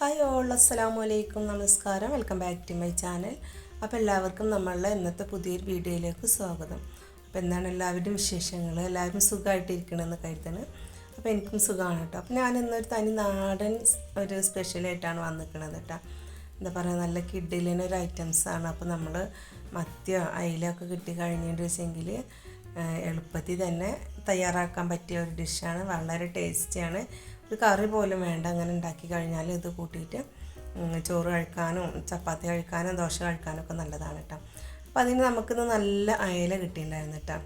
Hi all അസ്സലാമു അലൈക്കും നമസ്കാരം welcome back to my channel അപ്പോൾ എല്ലാവർക്കും നമ്മളുടെ ഇന്നത്തെ പുതിയൊരു വീഡിയോയിലേക്ക് സ്വാഗതം. അപ്പോൾ എന്താണ് എല്ലാവരുടെയും വിശേഷങ്ങൾ? എല്ലാവരും സുഖമായിട്ടിരിക്കണമെന്ന് കരുതണ് അപ്പോൾ എനിക്കും സുഖമാണ് കേട്ടോ. അപ്പോൾ ഞാൻ ഇന്നൊരു തനി നാടൻ ഒരു സ്പെഷ്യലായിട്ടാണ് വന്നിരിക്കുന്നത് കേട്ടോ. എന്താ പറയുക നല്ല കിഡിലിനൊരു ഐറ്റംസാണ് അപ്പോൾ നമ്മൾ മത്തിയോ അയിലൊക്കെ കിട്ടി കഴിഞ്ഞിട്ട് വെച്ചെങ്കിൽ എളുപ്പത്തിൽ തന്നെ തയ്യാറാക്കാൻ പറ്റിയ ഒരു ഡിഷാണ്. വളരെ ടേസ്റ്റിയാണ്. ഒരു കറി പോലും വേണ്ട. അങ്ങനെ ഉണ്ടാക്കി കഴിഞ്ഞാൽ ഇത് കൂട്ടിയിട്ട് ചോറ് കഴിക്കാനും ചപ്പാത്തി കഴിക്കാനും ദോശ കഴിക്കാനും ഒക്കെ നല്ലതാണ് കേട്ടോ അപ്പോൾ അതിന് നമുക്കിന്ന് നല്ല അയല കിട്ടിയിട്ടുണ്ടായിരുന്നു കേട്ടോ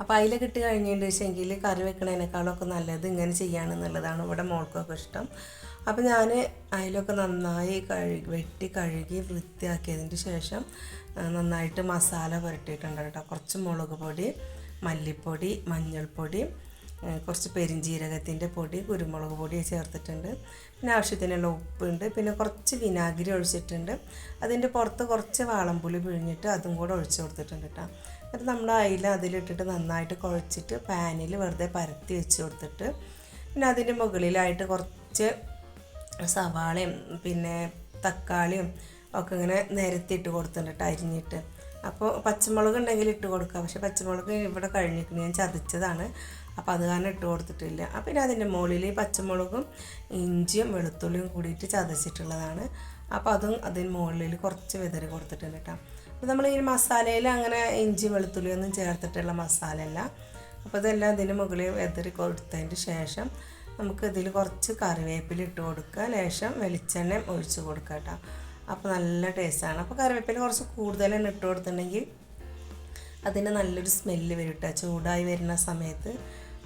അപ്പോൾ അയില കിട്ടി കഴിഞ്ഞതിന്റെ വെച്ചെങ്കിൽ കറി വെക്കണേനേക്കാളൊക്കെ നല്ലത് ഇങ്ങനെ ചെയ്യാണെന്നുള്ളതാണ് ഇവിടെ മോൾക്കൊക്കെ ഇഷ്ടം. അപ്പോൾ ഞാൻ അതിലൊക്കെ നന്നായി കഴുകി വെട്ടി കഴുകി വൃത്തിയാക്കിയതിന് ശേഷം നന്നായിട്ട് മസാല പുരട്ടിയിട്ടുണ്ട് കേട്ടോ. കുറച്ച് മുളക് പൊടി മല്ലിപ്പൊടി മഞ്ഞൾപ്പൊടി കുറച്ച് പെരിഞ്ജീരകത്തിന്റെ പൊടി കുരുമുളക് പൊടി ചേർത്തിട്ടുണ്ട്. പിന്നെ ആവശ്യത്തിനുള്ള ഉപ്പുണ്ട്. പിന്നെ കുറച്ച് വിനാഗിരി ഒഴിച്ചിട്ടുണ്ട്. അതിന്റെ പുറത്ത് കുറച്ച് വാളംപുളി പിഴിഞ്ഞിട്ട് അതും കൂടെ ഒഴിച്ച് കൊടുത്തിട്ടുണ്ട് കേട്ടോ. എന്നിട്ട് നമ്മൾ അയില അതിലിട്ടിട്ട് നന്നായിട്ട് കുഴച്ചിട്ട് പാനിൽ വെറുതെ പരത്തി വെച്ച് കൊടുത്തിട്ട് പിന്നെ അതിന്റെ മുകളിലായിട്ട് കുറച്ച് സവാളയും പിന്നെ തക്കാളിയും ഒക്കെ ഇങ്ങനെ നിരത്തിയിട്ട് കൊടുത്തിട്ടുണ്ട് അരിഞ്ഞിട്ട്. അപ്പോൾ പച്ചമുളക് ഉണ്ടെങ്കിൽ ഇട്ട് കൊടുക്കുക പക്ഷേ പച്ചമുളക് ഇവിടെ കഴിഞ്ഞിരിക്കുന്നത് ഞാൻ ചതച്ചതാണ്. അപ്പോൾ അത് കാരണം ഇട്ട് കൊടുത്തിട്ടില്ല. അപ്പോൾ പിന്നെ അതിന്റെ മുകളിൽ പച്ചമുളകും ഇഞ്ചിയും വെളുത്തുള്ളിയും കൂടിയിട്ട് ചതച്ചിട്ടുള്ളതാണ്. അപ്പോൾ അതും അതിന് മുകളിൽ കുറച്ച് വിതറി കൊടുത്തിട്ടുണ്ട് കേട്ടോ അപ്പോൾ നമ്മൾ ഈ മസാലയിൽ അങ്ങനെ ഇഞ്ചി വെളുത്തുള്ളിയൊന്നും ചേർത്തിട്ടുള്ള മസാലയല്ല. അപ്പോൾ ഇതെല്ലാം ഇതിന് മുകളിൽ വിതറി കൊടുത്തതിന് ശേഷം നമുക്ക് ഇതിൽ കുറച്ച് കറിവേപ്പില ഇട്ട് കൊടുക്കുക. ലേശം വെളിച്ചെണ്ണ ഒഴിച്ച് കൊടുക്കുക കേട്ടോ. അപ്പോൾ നല്ല ടേസ്റ്റാണ് അപ്പോൾ കറിവേപ്പില കുറച്ച് കൂടുതൽ തന്നെ ഇട്ട് കൊടുത്തിട്ടുണ്ടെങ്കിൽ അതിന് നല്ലൊരു സ്മെല്ല് വരും കേട്ടോ. ചൂടായി വരുന്ന സമയത്ത്.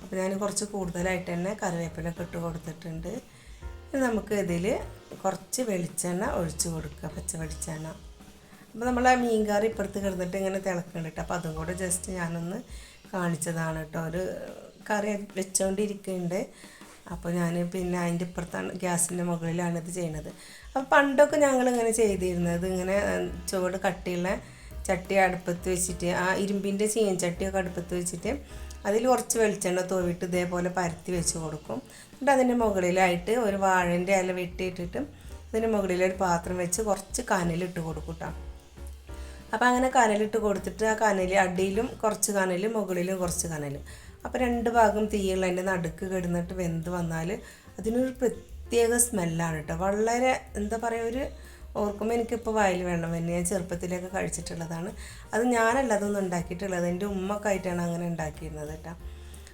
അപ്പോൾ ഞാൻ കുറച്ച് കൂടുതലായിട്ട് തന്നെ കറിവേപ്പിലൊക്കെ ഇട്ട് കൊടുത്തിട്ടുണ്ട്. നമുക്ക് ഇതിൽ കുറച്ച് വെളിച്ചെണ്ണ ഒഴിച്ച് കൊടുക്കുക പച്ച വെളിച്ചെണ്ണ. അപ്പോൾ നമ്മൾ ആ മീൻ കറി ഇപ്പുറത്ത് കിടന്നിട്ട് ഇങ്ങനെ തിളക്കുന്നുണ്ട് അപ്പോൾ അതും കൂടെ ജസ്റ്റ് ഞാനൊന്ന് കാണിച്ചതാണ് കേട്ടോ. ഒരു കറി വെച്ചുകൊണ്ടിരിക്കുന്നുണ്ട് അപ്പോൾ ഞാൻ പിന്നെ അതിന്റെ ഇപ്പുറത്താണ് ഗ്യാസിന്റെ മുകളിലാണ് ഇത് ചെയ്യുന്നത് അപ്പോൾ പണ്ടൊക്കെ ഞങ്ങൾ ഇങ്ങനെ ചെയ്തിരുന്നത് ഇങ്ങനെ ചുവട് കട്ടിയുള്ള ചട്ടി അടുപ്പത്ത് വെച്ചിട്ട് ആ ഇരുമ്പിന്റെ ചീനച്ചട്ടിയൊക്കെ അടുപ്പത്ത് വെച്ചിട്ട് അതിൽ കുറച്ച് വെളിച്ചെണ്ണ തോവിട്ട് ഇതേപോലെ പരത്തി വെച്ച് കൊടുക്കും. എന്നിട്ട് അതിന്റെ മുകളിലായിട്ട് ഒരു വാഴന്റെ ഇല വെട്ടിയിട്ടിട്ട് അതിന്റെ മുകളിലൊരു പാത്രം വെച്ച് കുറച്ച് കനലിട്ട് കൊടുക്കും കേട്ടോ അപ്പോൾ അങ്ങനെ കനലിട്ട് കൊടുത്തിട്ട് ആ കനൽ അടിയിലും കുറച്ച് കനൽ മുകളിലും കുറച്ച് കനൽ അപ്പോൾ രണ്ട് ഭാഗം തീയുള്ള അതിന്റെ നടുക്ക് കിടന്നിട്ട് വെന്ത് വന്നാൽ അതിനൊരു പ്രത്യേക സ്മെല്ലാണ് കേട്ടോ വളരെ എന്താ പറയുക ഒരു ഓർക്കുമ്പോൾ എനിക്കിപ്പോൾ വായിൽ വേണം തന്നെ ഞാൻ ചെറുപ്പത്തിലൊക്കെ കഴിച്ചിട്ടുള്ളതാണ്. അത് ഞാനല്ല അതൊന്നും ഉണ്ടാക്കിയിട്ടുള്ളത്. എന്റെ ഉമ്മൊക്കെ ആയിട്ടാണ് അങ്ങനെ ഉണ്ടാക്കിയിരുന്നത് കേട്ടോ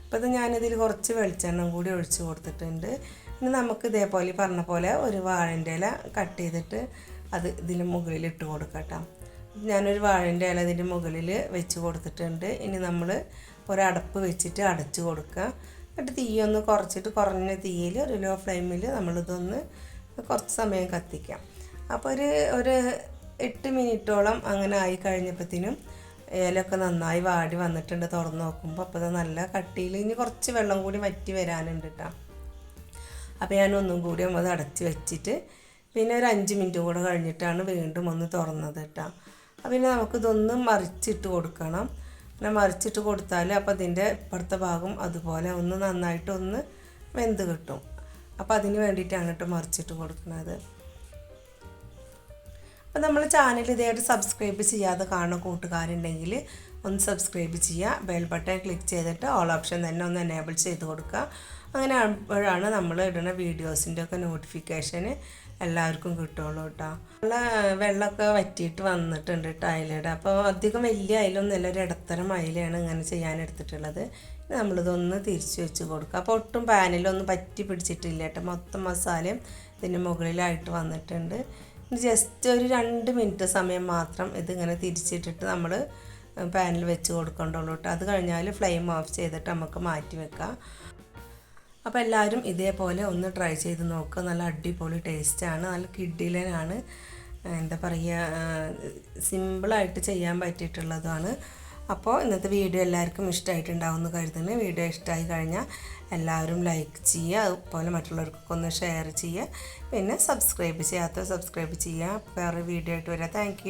അപ്പോൾ അത് ഞാനിതിൽ കുറച്ച് വെളിച്ചെണ്ണം കൂടി ഒഴിച്ച് കൊടുത്തിട്ടുണ്ട്. ഇനി നമുക്ക് ഇതേപോലെ പറഞ്ഞ പോലെ ഒരു വാഴന്റെ ഇല കട്ട് ചെയ്തിട്ട് അത് ഇതിന് മുകളിൽ ഇട്ട് കൊടുക്കാം കേട്ടോ ഞാനൊരു വാഴന്റെ ഇല ഇതിന്റെ മുകളിൽ വെച്ച് കൊടുത്തിട്ടുണ്ട്. ഇനി നമ്മൾ ഒരടപ്പ് വെച്ചിട്ട് അടച്ചു കൊടുക്കുക. എന്നിട്ട് തീയൊന്ന് കുറച്ചിട്ട് കുറഞ്ഞ തീയിൽ ഒരു ലോ ഫ്ലെയിമിൽ നമ്മളിതൊന്ന് കുറച്ച് സമയം കത്തിക്കാം. അപ്പോൾ ഒരു ഒരു എട്ട് മിനിറ്റോളം അങ്ങനെ ആയി കഴിഞ്ഞപ്പോഴത്തേനും ഏലൊക്കെ നന്നായി വാടി വന്നിട്ടുണ്ട് തുറന്ന് നോക്കുമ്പോൾ. അപ്പോൾ അത് നല്ല കട്ടിയിൽ ഇനി കുറച്ച് വെള്ളം കൂടി വറ്റി വരാനുണ്ട് കേട്ടോ. അപ്പോൾ ഞാൻ ഒന്നും കൂടി അത് അടച്ച് വെച്ചിട്ട് പിന്നെ ഒരു അഞ്ച് മിനിറ്റ് കൂടെ കഴിഞ്ഞിട്ടാണ് വീണ്ടും ഒന്ന് തുറന്നത് കേട്ടോ. അപ്പോൾ പിന്നെ നമുക്കിതൊന്ന് മറിച്ചിട്ട് കൊടുക്കണം. പിന്നെ മറിച്ചിട്ട് കൊടുത്താൽ അപ്പോൾ അതിന്റെ ഇപ്പുറത്തെ ഭാഗം അതുപോലെ ഒന്ന് നന്നായിട്ട് ഒന്ന് വെന്ത് കിട്ടും. അപ്പോൾ അതിന് വേണ്ടിയിട്ടാണ് കേട്ടോ മറിച്ചിട്ട് കൊടുക്കുന്നത് അപ്പോൾ നമ്മൾ ചാനൽ ഇതായിട്ട് സബ്സ്ക്രൈബ് ചെയ്യാതെ കാണുന്ന കൂട്ടുകാരുണ്ടെങ്കിൽ ഒന്ന് സബ്സ്ക്രൈബ് ചെയ്യുക. ബെൽ ബട്ടൺ ക്ലിക്ക് ചെയ്തിട്ട് ഓൾ ഓപ്ഷൻ തന്നെ ഒന്ന് എനേബിൾ ചെയ്ത് കൊടുക്കുക. അങ്ങനെ ആകുമ്പോഴാണ് നമ്മൾ ഇടുന്ന വീഡിയോസിന്റെ ഒക്കെ നോട്ടിഫിക്കേഷന് എല്ലാവർക്കും കിട്ടുള്ളൂ കേട്ടോ. നല്ല വെള്ളമൊക്കെ വറ്റിയിട്ട് വന്നിട്ടുണ്ട് കേട്ടോ അയിലയുടെ. അപ്പോൾ അധികം വലിയ അയിലൊന്നുമല്ല ഒരു ഇടത്തരം അയിലയാണ് ഇങ്ങനെ ഇനി നമ്മളിതൊന്ന് തിരിച്ച് വെച്ച് കൊടുക്കുക അപ്പോൾ ഒട്ടും പാനിലൊന്നും പറ്റി പിടിച്ചിട്ടില്ല കേട്ടോ. മൊത്തം മസാലയും ഇതിന്റെ മുകളിലായിട്ട് വന്നിട്ടുണ്ട്. ജസ്റ്റ് ഒരു രണ്ട് മിനിറ്റ് സമയം മാത്രം ഇതിങ്ങനെ തിരിച്ചിട്ടിട്ട് നമ്മൾ പാനിൽ വെച്ച് കൊടുക്കണ്ടുള്ളൂ കേട്ടോ. അത് കഴിഞ്ഞാൽ ഫ്ലെയിം ഓഫ് ചെയ്തിട്ട് നമുക്ക് മാറ്റി വെക്കാം. അപ്പോൾ എല്ലാവരും ഇതേപോലെ ഒന്ന് ട്രൈ ചെയ്ത് നോക്കുക നല്ല അടിപൊളി ടേസ്റ്റാണ് നല്ല കിഡിലനാണ് എന്താ പറയുക സിമ്പിളായിട്ട് ചെയ്യാൻ പറ്റിയിട്ടുള്ളതാണ്. അപ്പോൾ ഇന്നത്തെ വീഡിയോ എല്ലാവർക്കും ഇഷ്ടമായിട്ടുണ്ടാവും എന്ന് കരുതുന്നു. വീഡിയോ ഇഷ്ടമായി കഴിഞ്ഞാൽ എല്ലാവരും ലൈക്ക് ചെയ്യുക. അതുപോലെ മറ്റുള്ളവർക്കൊക്കെ ഒന്ന് ഷെയർ ചെയ്യുക. പിന്നെ സബ്സ്ക്രൈബ് ചെയ്യാത്ത സബ്സ്ക്രൈബ് ചെയ്യുക. വേറെ വീഡിയോ ആയിട്ട് വരാം. താങ്ക്